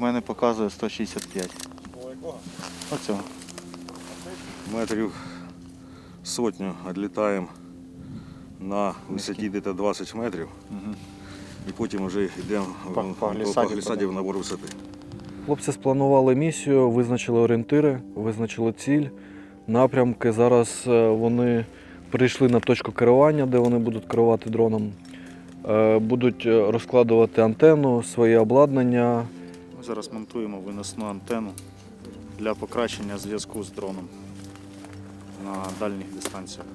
мене показує 165. Оцього. Метрів сотню відлітаємо на висоті десь 20 метрів. І потім вже йдемо По- по, по глісаді глісаді в набор висоти. Хлопці спланували місію, визначили орієнтири, визначили ціль, напрямки. Зараз е, вони прийшли на точку керування, де вони будуть керувати дроном. Е, Будуть е, розкладувати антенну, своє обладнання. Зараз монтуємо виносну антенну для покращення зв'язку з дроном на дальніх дистанціях.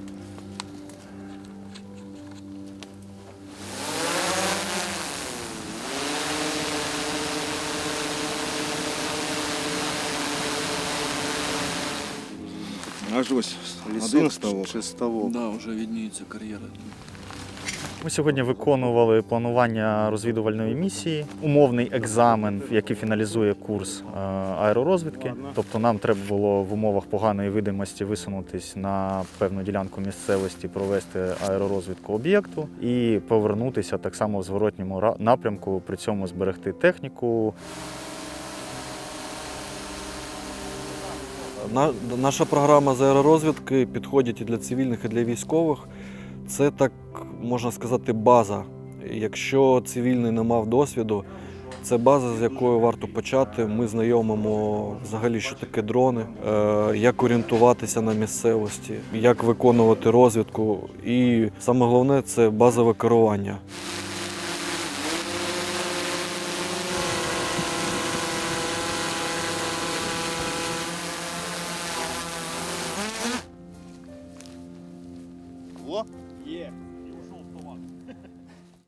Аж ось один ставок. чи ставок. Да, вже відніється кар'єра. Ми сьогодні виконували планування розвідувальної місії, умовний екзамен, який фіналізує курс е, аеророзвідки. Тобто нам треба було в умовах поганої видимості висунутись на певну ділянку місцевості, провести аеророзвідку об'єкту і повернутися так само в зворотньому напрямку, при цьому зберегти техніку, На- Наша програма з аеророзвідки підходить і для цивільних, і для військових. Це так можна сказати база. Якщо цивільний не мав досвіду, це база, з якою варто почати. Ми знайомимо взагалі, що таке дрони, е, як орієнтуватися на місцевості, як виконувати розвідку. І саме головне це базове керування. О, є.